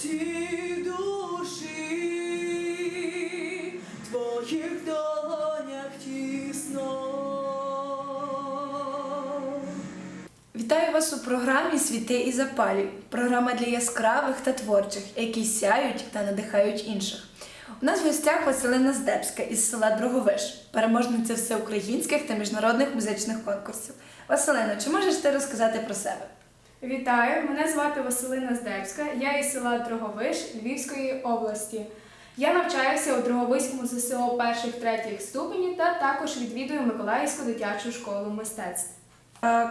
струни душі, в твоїх долонях тісно. Вітаю вас у програмі Світи і запалі. Програма для яскравих та творчих, які сяють та надихають інших. У нас в гостях Василина Здебська із села Дроговиш, переможниця всеукраїнських та міжнародних музичних конкурсів. Василино, чи можеш ти розказати про себе? Вітаю, мене звати Василина Здебська, я із села Дроговиш Львівської області. Я навчаюся у Дроговиському ЗСО перших третіх ступенів та також відвідую Миколаївську дитячу школу мистецтв.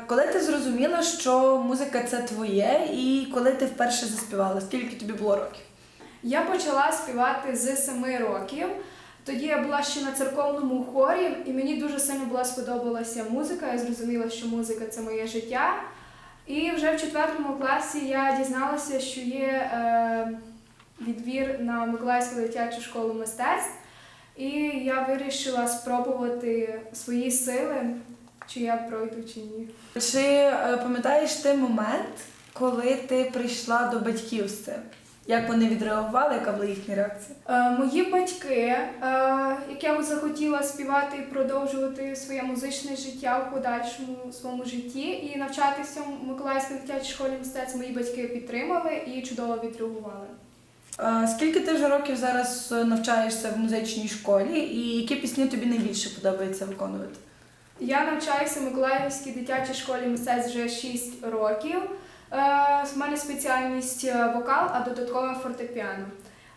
Коли ти зрозуміла, що музика це твоє, і коли ти вперше заспівала, скільки тобі було років? Я почала співати з 7 років. Тоді я була ще на церковному хорі, і мені дуже сильно була сподобалася музика. Я зрозуміла, що музика це моє життя. І вже в четвертому класі я дізналася, що є е, відбір на Миколаївську дитячу школу мистецтв. І я вирішила спробувати свої сили, чи я пройду, чи ні. Чи е, пам'ятаєш ти момент, коли ти прийшла до батьків з цим? Як вони відреагували, яка була їхня реакція? Е, Мої батьки, е, як я захотіла співати і продовжувати своє музичне життя в подальшому своєму житті і навчатися в Миколаївській дитячій школі мистецтв, мої батьки підтримали і чудово відреагували. Скільки ти вже років зараз навчаєшся в музичній школі, і які пісні тобі найбільше подобається виконувати? Я навчаюся в Миколаївській дитячій школі мистецтв вже 6 років. Е, В мене спеціальність е, вокал, а додатково фортепіано.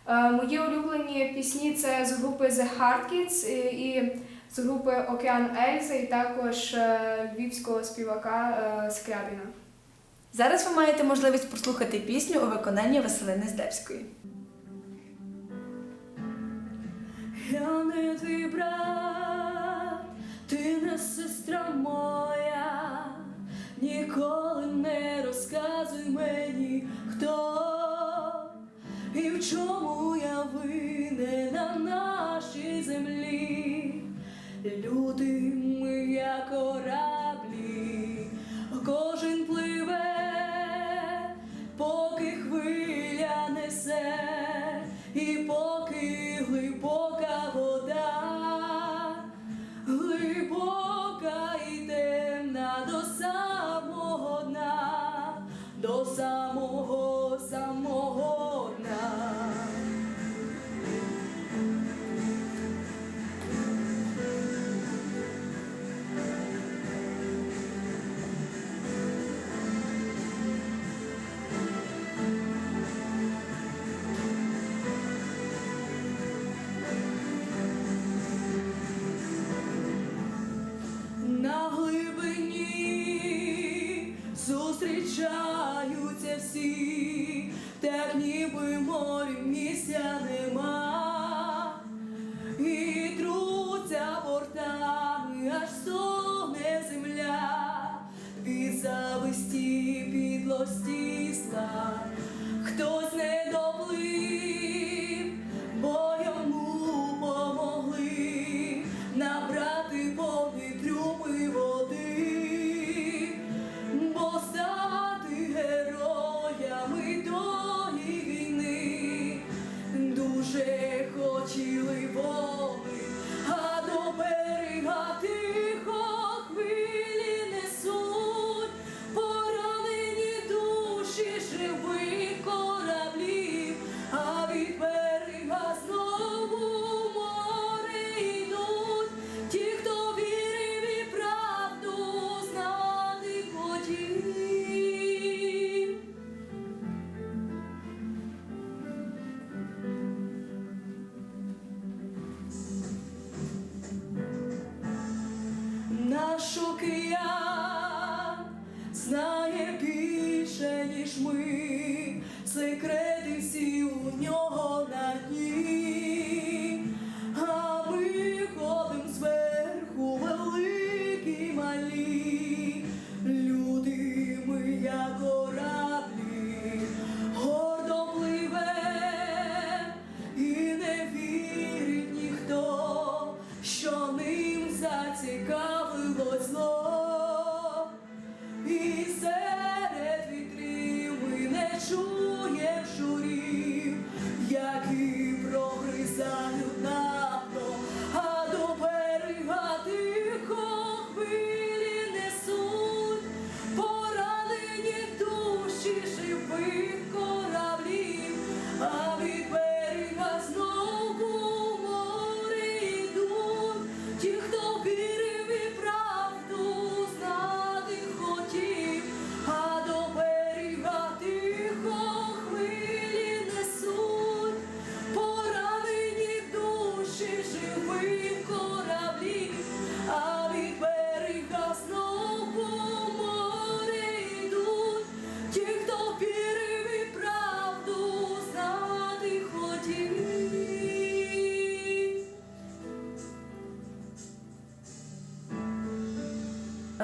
Е, Мої улюблені пісні це з групи The Hard Kids і- з групи Океан Ельзи, і також е, львівського співака е, Скрябіна. Зараз ви маєте можливість прослухати пісню у виконанні Василини Здебської. Я не твій брат, ти не сестра моя, ніколи не і в чому я вине на нашій землі. Люди ми як кораблі, see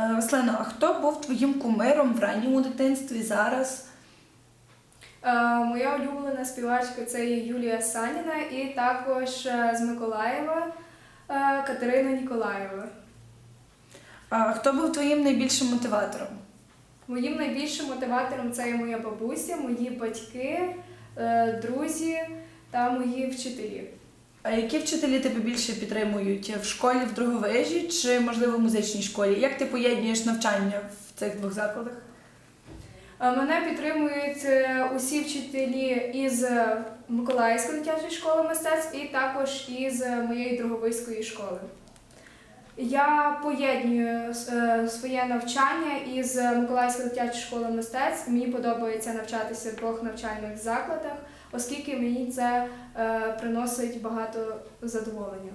Руслано, а хто був твоїм кумиром в ранньому дитинстві зараз? Е, Моя улюблена співачка це є Юлія Саніна і також е, з Миколаєва е, Катерина Ніколаєва. А хто був твоїм найбільшим мотиватором? Моїм найбільшим мотиватором це є моя бабуся, мої батьки, е, друзі та мої вчителі. А які вчителі тебе більше підтримують в школі в Дроговижі чи, можливо, в музичній школі? Як ти поєднуєш навчання в цих двох закладах? Е, Мене підтримують е, усі вчителі із е, Миколаївської дитячої школи мистецтв і також із моєї Дроговиської школи. Я поєдную е, своє навчання із Миколаївської дитячої школи мистецтв. Мені подобається навчатися в двох навчальних закладах, оскільки мені це е, приносить багато задоволення.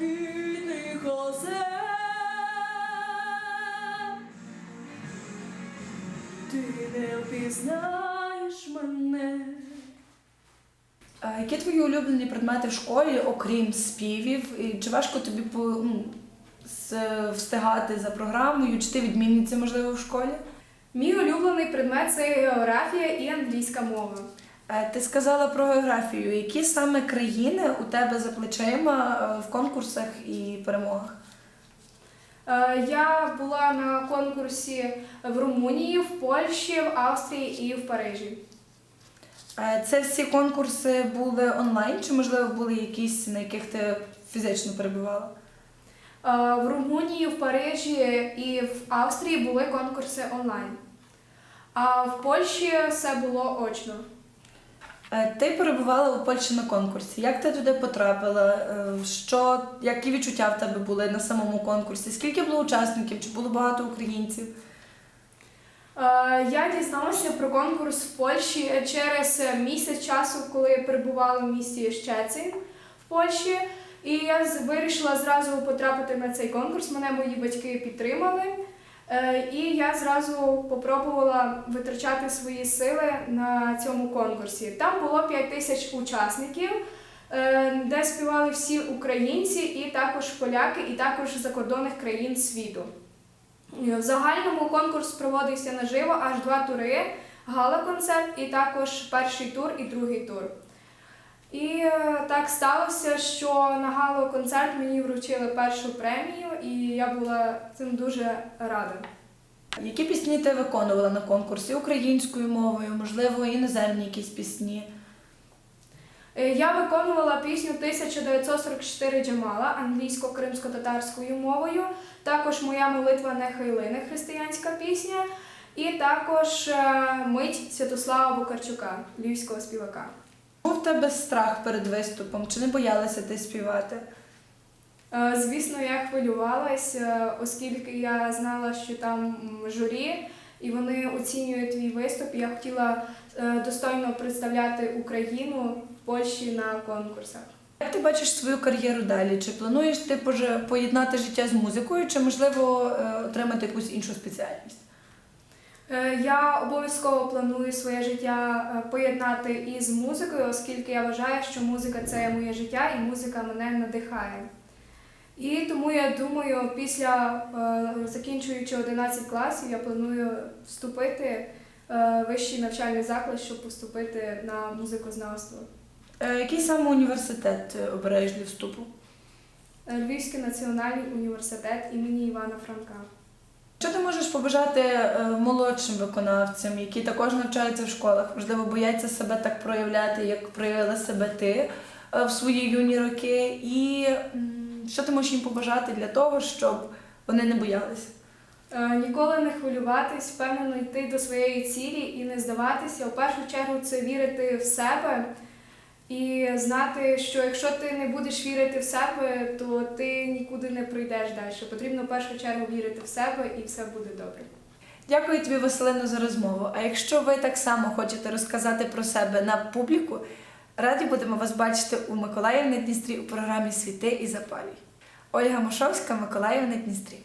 Блакитних озер. Ти не впізнаєш мене. А які твої улюблені предмети в школі, окрім співів? І чи важко тобі по- ну, з- встигати за програмою? Чи ти відмінниця, можливо, в школі? Мій улюблений предмет це географія і англійська мова. Е, Ти сказала про географію. Які саме країни у тебе за плечима е, в конкурсах і перемогах? Е, Я була на конкурсі в Румунії, в Польщі, в Австрії і в Парижі. Це всі конкурси були онлайн, чи можливо були якісь, на яких ти фізично перебувала? В Румунії, в Парижі і в Австрії були конкурси онлайн. А в Польщі все було очно. Е, Ти перебувала у Польщі на конкурсі. Як ти туди потрапила? Е, Що, які відчуття в тебе були на самому конкурсі? Скільки було учасників? Чи було багато українців? Е, Я дізналася про конкурс в Польщі через місяць часу, коли я перебувала в місті Щецин в Польщі. І я вирішила зразу потрапити на цей конкурс. Мене мої батьки підтримали. Е, І я зразу попробувала витрачати свої сили на цьому конкурсі. Там було 5 тисяч учасників, е, де співали всі українці, і також поляки, і також закордонних країн світу. В загальному конкурс проводився наживо аж два тури: гала-концерт і також перший тур і другий тур. І е, так сталося, що на гала-концерт мені вручили першу премію, і я була цим дуже рада. Які пісні ти виконувала на конкурсі? Українською мовою, можливо, іноземні якісь пісні? Е, Я виконувала пісню 1944 Джамала англійсько-кримсько-татарською мовою. Також моя молитва Нехайлини християнська пісня, і також е, мить Святослава Букарчука, львівського співака. Тебе страх перед виступом? Чи не боялася ти співати? Е, Звісно, я хвилювалась, е, оскільки я знала, що там журі, і вони оцінюють твій виступ. Я хотіла е, достойно представляти Україну в Польщі на конкурсах. Як ти бачиш свою кар'єру далі? Чи плануєш ти поєднати життя з музикою, чи можливо отримати якусь іншу спеціальність? Е, Я обов'язково планую своє життя е, поєднати із музикою, оскільки я вважаю, що музика це моє життя і музика мене надихає. І тому я думаю, після е, закінчуючи 11 класів, я планую вступити в вищий навчальний заклад, щоб поступити на музикознавство. Який саме університет обираєш для вступу? Львівський національний університет імені Івана Франка. Що ти можеш побажати е, молодшим виконавцям, які також навчаються в школах, можливо, бояться себе так проявляти, як проявила себе ти е, в свої юні роки? І що ти можеш їм побажати для того, щоб вони не боялися? Е, Ніколи не хвилюватись, впевнено йти до своєї цілі і не здаватися. У першу чергу це вірити в себе і знати, що якщо ти не будеш вірити в себе, то ти нікуди не пройдеш далі. Потрібно в першу чергу вірити в себе і все буде добре. Дякую тобі, Василино, за розмову. А якщо ви так само хочете розказати про себе на публіку, раді будемо вас бачити у Миколаївні Дністрі у програмі Світи і запалюй. Ольга Мошовська, Миколаївна Дністрі.